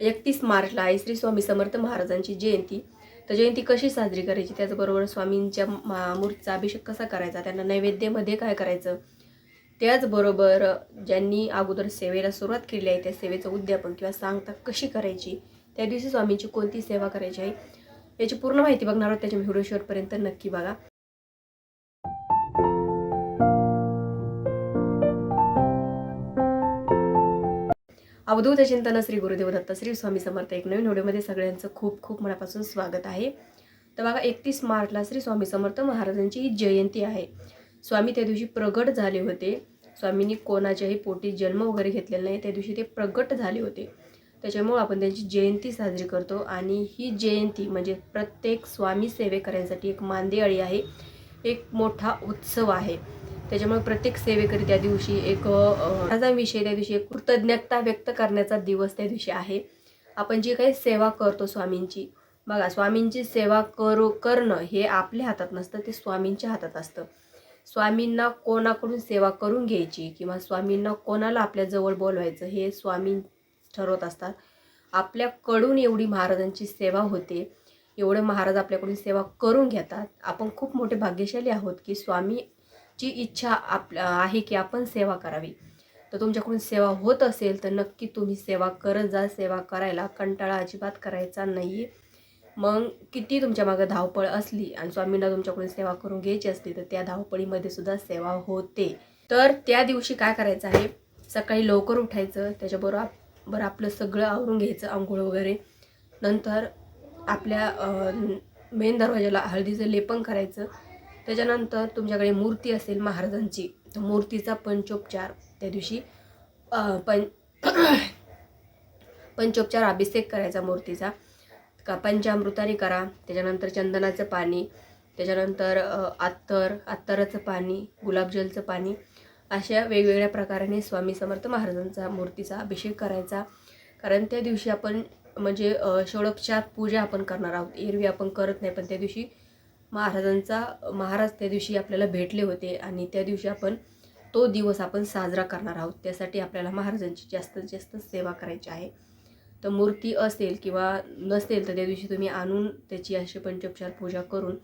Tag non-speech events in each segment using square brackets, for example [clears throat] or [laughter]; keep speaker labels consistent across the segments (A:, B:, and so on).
A: एकतीस मार्चला आहे श्री स्वामी समर्थ महाराजांची जयंती. तर जयंती कशी साजरी करायची? त्याचबरोबर स्वामींच्या मूर्तीचा अभिषेक कसा करायचा? त्यांना नैवेद्यामध्ये काय करायचं? त्याचबरोबर ज्यांनी अगोदर सेवेला सुरुवात केली आहे त्या सेवेचं उद्यापन किंवा सांगता कशी करायची? त्या दिवशी स्वामींची कोणती सेवा करायची आहे? याची पूर्ण माहिती बघणार आहोत. त्याच्या व्हिडिओ शेवटपर्यंत नक्की बघा. अवधूत चिंतन श्री गुरुदेव दत्त श्री स्वामी समर्थ एक नवीन व्हिडिओमध्ये सगळ्यांचं खूप खूप मनापासून स्वागत आहे. तर बघा एकतीस मार्चला श्री स्वामी समर्थ महाराजांची ही जयंती आहे. स्वामी त्या दिवशी प्रगट झाले होते. स्वामींनी कोणाच्याही पोटी जन्म वगैरे घेतलेला नाही त्या दिवशी ते प्रगट झाले होते. त्याच्यामुळं आपण त्यांची जयंती साजरी करतो आणि ही जयंती म्हणजे प्रत्येक स्वामी सेवेकऱ्यांसाठी एक मांदेअळी आहे एक मोठा उत्सव आहे. त्याच्यामुळे प्रत्येक सेवेकरी त्या दिवशी एक अ, त्या दिवशी एक कृतज्ञता व्यक्त करण्याचा दिवस त्या दिवशी आहे. आपण जी काही सेवा करतो स्वामींची बघा स्वामींची सेवा करू करणं हे आपल्या हातात नसतं ते स्वामींच्या हातात असतं. स्वामींना कोणाकडून सेवा करून घ्यायची किंवा स्वामींना कोणाला आपल्याजवळ बोलवायचं हे स्वामी ठरवत असतात. आपल्याकडून एवढी महाराजांची सेवा होते एवढे महाराज आपल्याकडून सेवा करून घेतात. आपण खूप मोठे भाग्यशाली आहोत की स्वामी जी इच्छा आप आहे की आपण सेवा करावी. तर तुमच्याकडून सेवा होत असेल तर नक्की तुम्ही सेवा करत जा सेवा करायला कंटाळा अजिबात करायचा नाही मग किती तुमच्या मागं धावपळ असली आणि स्वामींना तुमच्याकडून सेवा करून घ्यायची असली तर त्या धावपळीमध्ये सुद्धा सेवा होते. तर त्या दिवशी काय करायचं आहे? सकाळी लवकर उठायचं त्याच्याबरोबर आप- बरं आपलं सगळं आवरून घ्यायचं आंघोळ वगैरे. नंतर आपल्या मेन दरवाजाला हळदीचं लेपन करायचं. त्याच्यानंतर तुमच्याकडे मूर्ती असेल महाराजांची तर मूर्तीचा पंचोपचार. त्या दिवशी पं [clears throat] पंचोपचार अभिषेक करायचा मूर्तीचा. का पंचामृताने करा त्याच्यानंतर चंदनाचं पाणी त्याच्यानंतर आत्तर अत्तर अत्तराचं पाणी गुलाबजलचं पाणी अशा वेगवेगळ्या प्रकाराने स्वामी समर्थ महाराजांचा मूर्तीचा अभिषेक करायचा. कारण त्या दिवशी आपण म्हणजे अ, षोडोपचार पूजा आपण करणार आहोत. एरवी आपण करत नाही पण त्या दिवशी महाराजांचा महाराज त्या दिवशी आपल्याला भेटले होते आणि त्या दिवशी आपण तो दिवस आपण साजरा करणार आहोत. त्यासाठी आपल्याला महाराजांची जास्तीत जास्त सेवा करायची आहे. तर मूर्ती असेल किंवा नसेल तर त्या दिवशी तुम्ही आणून त्याची अशी पंचोपचार पूजा करून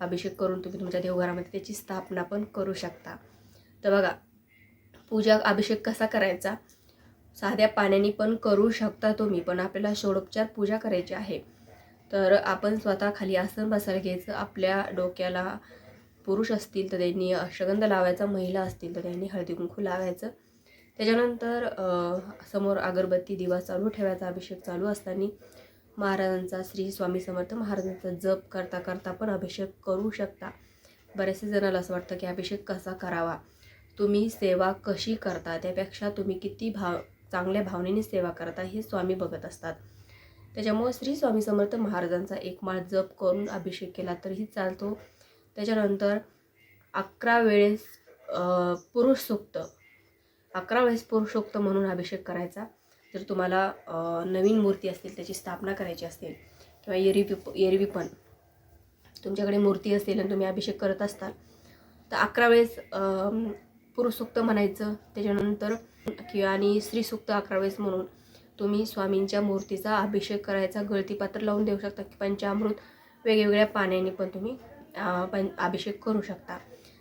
A: अभिषेक करून तुम्ही तुमच्या देवघरामध्ये त्याची स्थापना पण करू शकता. तर बघा पूजा अभिषेक कसा करायचा? साध्या पाण्याने पण करू शकता तुम्ही पण आपल्याला षोडोपचार पूजा करायची आहे. तर आपण स्वतः खाली आसन बसायला घ्यायचं. आपल्या डोक्याला पुरुष असतील तर त्यांनी अश्वगंध लावायचा महिला असतील तर त्यांनी हळदी कुंकू लावायचं. त्याच्यानंतर समोर अगरबत्ती दिवा चालू ठेवायचा अभिषेक चालू असताना महाराजांचा श्री स्वामी समर्थ महाराजांचा जप करता करता पण अभिषेक करू शकता. बरेचसे जणाला असं वाटतं की अभिषेक कसा करावा? तुम्ही सेवा कशी करता? त्यापेक्षा तुम्ही किती भाव चांगल्या भावनेने सेवा करता हे स्वामी बघत असतात. त्याच्यामुळे श्री स्वामी समर्थ महाराजांचा एक माळ जप करून अभिषेक केला तरीही चालतो. त्याच्यानंतर अकरा वेळेस पुरुष सूक्त अकरा वेळेस पुरुषोक्त म्हणून अभिषेक करायचा. जर तुम्हाला नवीन मूर्ती असतील त्याची स्थापना करायची असेल किंवा एरवी एरवी पण तुमच्याकडे मूर्ती असेल आणि तुम्ही अभिषेक करत असताल तर अकरा वेळेस पुरुषसुक्त म्हणायचं. त्याच्यानंतर किंवा आणि स्त्रीसूक्त अकरा वेळेस म्हणून तुम्ही स्वामींच्या मूर्तीचा अभिषेक करायचा गळती पात्र लावून देऊ शकता की पंचामृत वेगवेगळ्या पाण्याने पण तुम्ही पण अभिषेक करू शकता.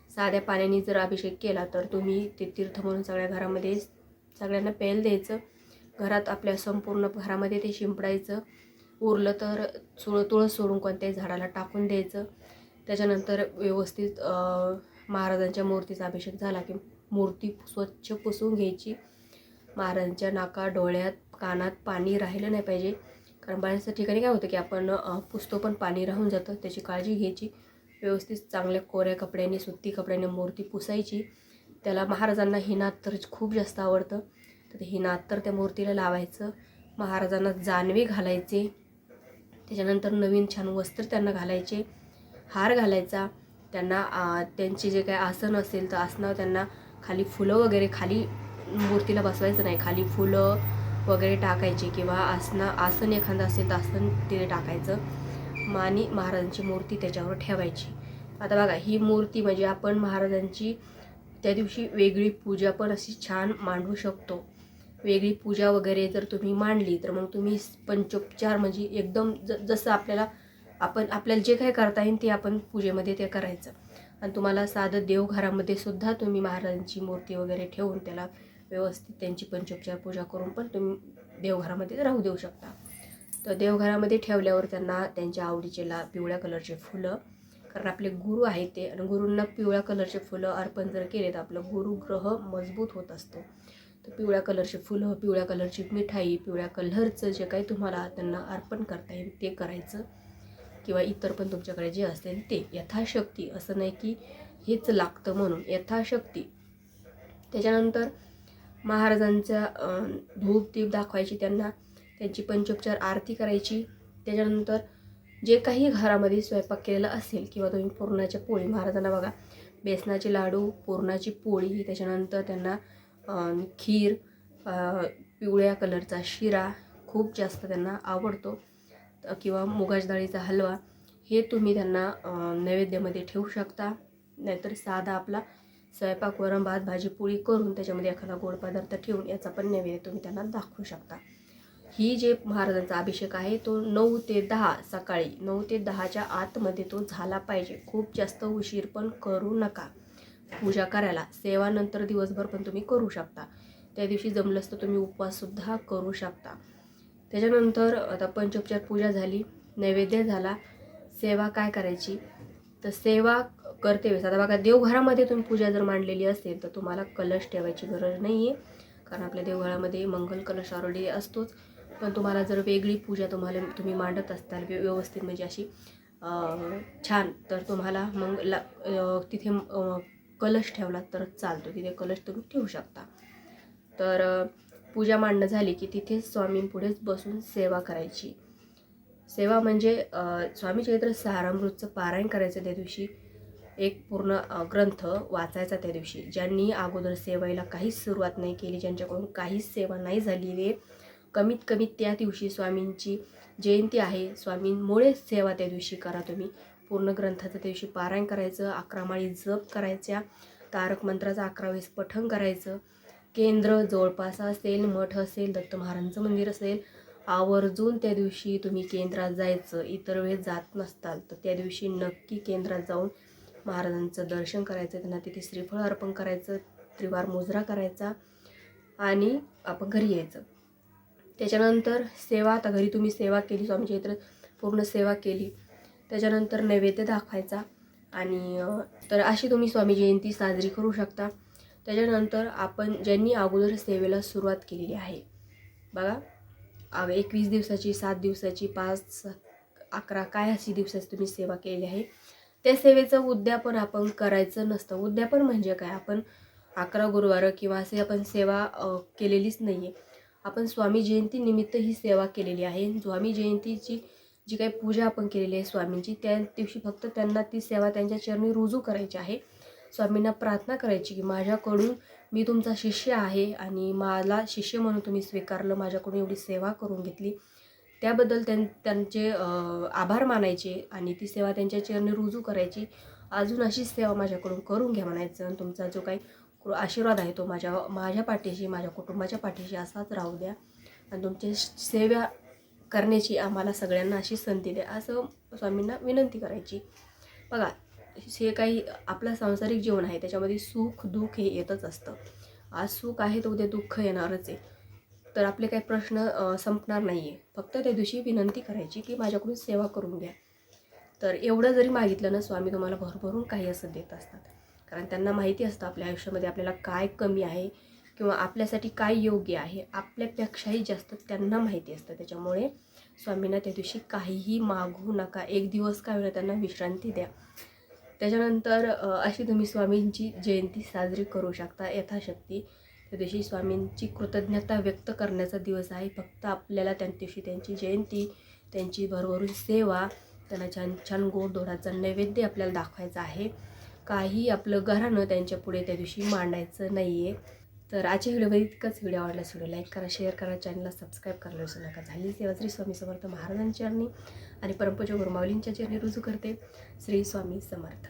A: साध्या पाण्याने जर अभिषेक केला तर तुम्ही ते तीर्थ म्हणून सगळ्या घरामध्ये सगळ्यांना पेल द्यायचं. घरात आपल्या संपूर्ण घरामध्ये ते शिंपडायचं. उरलं तर सुळ तुळस सोडून कोणत्याही झाडाला टाकून द्यायचं. त्याच्यानंतर व्यवस्थित महाराजांच्या मूर्तीचा अभिषेक झाला की मूर्ती स्वच्छ पुसून घ्यायची. महाराजांच्या नाका डोळ्यात कानात पाणी राहिलं नाही पाहिजे. कारण बऱ्याचशा ठिकाणी काय होतं की आपण पुसतो पण पाणी राहून जातं. त्याची काळजी घ्यायची. व्यवस्थित चांगल्या कोऱ्या कपड्याने सुती कपड्याने मूर्ती पुसायची. त्याला महाराजांना हे नात तर खूप जास्त आवडतं. तर ते हे तर त्या मूर्तीला लावायचं. महाराजांना जानवे घालायचे. त्याच्यानंतर नवीन छान वस्त्र त्यांना घालायचे. हार घालायचा. त्यांना त्यांचे जे काही आसन असेल तर आसनावर त्यांना खाली फुलं वगैरे खाली मूर्तीला बसवायचं नाही. खाली फुलं वगैरे टाकायची किंवा आसना आसन एखादं असेल तर आसन तिथे टाकायचं. मानी महाराजांची मूर्ती त्याच्यावर ठेवायची. आता बघा ही मूर्ती म्हणजे आपण महाराजांची त्या दिवशी वेगळी पूजा पण अशी छान मांडू शकतो. वेगळी पूजा वगैरे जर तुम्ही मांडली तर मग तुम्ही पंचोपचार म्हणजे एकदम ज जसं आपल्याला आपण आपल्याला जे काही करता येईल ते आपण पूजेमध्ये ते करायचं. आणि तुम्हाला साधं देवघरामध्ये सुद्धा तुम्ही महाराजांची मूर्ती वगैरे ठेवून त्याला व्यवस्थित त्यांची पंचोपचार पूजा करून पण तुम्ही देवघरामध्ये राहू देऊ शकता. तर देवघरामध्ये ठेवल्यावर त्यांना त्यांच्या आवडीचे ला पिवळ्या कलरचे फुलं कारण आपले गुरु आहेत ते आणि गुरूंना पिवळ्या कलरचे फुलं अर्पण जर केले तर आपलं गुरुग्रह मजबूत होत असतो. तर पिवळ्या कलरचे फुलं पिवळ्या कलरची मिठाई पिवळ्या कलरचं जे काही तुम्हाला त्यांना अर्पण करता येईल ते करायचं किंवा इतर पण तुमच्याकडे जे असेल ते. यथाशक्ती असं नाही की हेच लागतं म्हणून. यथाशक्ती. त्याच्यानंतर महाराजांचा धूप दीप दाखवायची त्यांना. त्यांची पंचोपचार आरती करायची. त्याच्यानंतर जे काही घरामध्ये स्वयंपाक केलेला असेल किंवा तुम्ही पुरणाच्या पोळी महाराजांना बघा. बेसनाचे लाडू पुरणाची पोळी त्याच्यानंतर त्यांना खीर पिवळ्या कलरचा शिरा खूप जास्त त्यांना आवडतो. किंवा मुगाच्या डाळीचा हलवा हे तुम्ही त्यांना नैवेद्यामध्ये ठेवू शकता. नाहीतर साधा आपला स्वयंपाक वरण भात भाजी पोळी करून त्याच्यामध्ये एखादा गोड पदार्थ ठेवून याचा पण नैवेद्य तुम्ही त्यांना दाखवू शकता. ही जे महाराजांचा अभिषेक आहे तो नऊ ते दहा सकाळी नऊ ते दहाच्या आतमध्ये तो झाला पाहिजे. खूप जास्त उशीर पण करू नका. पूजा करायला सेवानंतर दिवसभर पण तुम्ही करू शकता. त्या दिवशी जमलंच तर तुम्ही उपवाससुद्धा करू शकता. त्याच्यानंतर आता पंचोपचार पूजा झाली नैवेद्य झाला सेवा काय करायची? तर सेवा करते वेळेस आता बघा देवघरामध्ये तुम्ही पूजा जर मांडलेली असेल तर तुम्हाला कलश ठेवायची गरज नाही आहे कारण आपल्या देवघरामध्ये मंगल कलश ऑलरेडी असतोच. पण तुम्हाला जर वेगळी पूजा तुम्हाला तुम्ही मांडत असताल व्यवस्थित म्हणजे अशी छान तर तुम्हाला मग ला तिथे कलश ठेवला तर चालतो. तिथे कलश तुम्ही ठेवू शकता. तर पूजा मांडणं झाली की तिथेच स्वामींपुढेच बसून सेवा करायची. सेवा म्हणजे स्वामी चरित्र सारामृतचं पारायण करायचं त्या दिवशी. एक पूर्ण ग्रंथ वाचायचा त्या दिवशी. ज्यांनी अगोदर सेवेला काहीच सुरुवात नाही केली ज्यांच्याकडून काहीच सेवा नाही झालेली आहे कमीत कमी त्या दिवशी स्वामींची जयंती आहे. स्वामींमुळेच सेवा त्या दिवशी करा तुम्ही. पूर्ण ग्रंथाचं त्या दिवशी पारायण करायचं अकरा माळी जप करायच्या तारक मंत्राचं अकरा वेळेस पठण करायचं. केंद्र जवळपास असेल मठ असेल दत्त महाराजांचं मंदिर असेल आवर्जून त्या दिवशी तुम्ही केंद्रात जायचं. इतर वेळेस जात नसताल तर त्या दिवशी नक्की केंद्रात जाऊन महाराजांचं दर्शन करायचं त्यांना तिथे श्रीफळ अर्पण करायचं त्रिवार मुजरा करायचा आणि आपण घरी यायचं. त्याच्यानंतर सेवा आता घरी तुम्ही सेवा केली स्वामी चैत्र पूर्ण सेवा केली. त्याच्यानंतर नैवेद्य दाखवायचा आणि तर अशी तुम्ही स्वामी जयंती साजरी करू शकता. त्याच्यानंतर आपण ज्यांनी अगोदर सेवेला सुरुवात केलेली आहे. बघा एकवीस दिवसाची सात दिवसाची पाच अकरा काय अशी दिवसाची तुम्ही सेवा केलेली आहे? त्या सेवेचं उद्यापन आपण करायचं नसतं. उद्यापन म्हणजे काय? आपण अकरा गुरुवार किंवा असे आपण सेवा केलेलीच नाही आहे आपण स्वामी जयंतीनिमित्त ही सेवा केलेली आहे. स्वामी जयंतीची जी काही पूजा आपण केलेली आहे स्वामींची त्या दिवशी फक्त त्यांना ती सेवा त्यांच्या चरणी रुजू करायची आहे. स्वामींना प्रार्थना करायची की माझ्याकडून मी तुमचा शिष्य आहे आणि मला शिष्य म्हणून तुम्ही स्वीकारलं माझ्याकडून एवढी सेवा करून घेतली. त्याबद्दल त्यां त्यांचे आभार मानायचे आणि ती सेवा त्यांच्या चरणी रुजू करायची. अजून अशीच सेवा माझ्याकडून करून घ्या म्हणायचं. आणि तुमचा जो काही कृ- आशीर्वाद आहे तो माझ्या माझ्या पाठीशी माझ्या कुटुंबाच्या पाठीशी असाच राहू द्या. आणि तुमची सेवा करण्याची आम्हाला सगळ्यांना अशी संधी द्या. असं स्वामींना विनंती करायची. बघा हे काही आपलं सांसारिक जीवन आहे त्याच्यामध्ये सुख दुःख हे येतच असतं. आज सुख आहे तर उद्या दुःख येणारच आहे. तर आपले काही प्रश्न संपणार नाही आहे फक्त त्या दिवशी विनंती करायची की माझ्याकडून सेवा करून घ्या. तर एवढं जरी मागितलं ना स्वामी तुम्हाला भरभरून काही असं देत असतात. कारण त्यांना माहिती असतं आपल्या आयुष्यामध्ये आपल्याला काय कमी आहे किंवा आपल्यासाठी काय योग्य आहे आपल्यापेक्षाही जास्त त्यांना माहिती असतं. त्याच्यामुळे स्वामींना त्या दिवशी काहीही मागू नका. एक दिवस काय वेळा त्यांना विश्रांती द्या. त्याच्यानंतर अशी तुम्ही स्वामींची जयंती साजरी करू शकता यथाशक्ती. त्या दिवशी स्वामींची कृतज्ञता व्यक्त करण्याचा दिवस आहे. फक्त आपल्याला त्या दिवशी त्यांची जयंती त्यांची भरभरून सेवा त्यांना छान छान गोडधोडाचा नैवेद्य आपल्याला दाखवायचा आहे. काही आपलं घरानं त्यांच्या पुढे त्या दिवशी मांडायचं नाही आहे तर आजच्या व्हिडिओमध्ये इतकंच. व्हिडिओ आवडला व्हिडिओ लाईक करा शेअर करा चॅनलला सबस्क्राईब करायला विसरू नका. झाली सेवा श्री स्वामी समर्थ महाराजांच्या चरणी आणि परमपूजा गुरुमावलींच्या चरणी रुजू करते. श्री स्वामी समर्थ.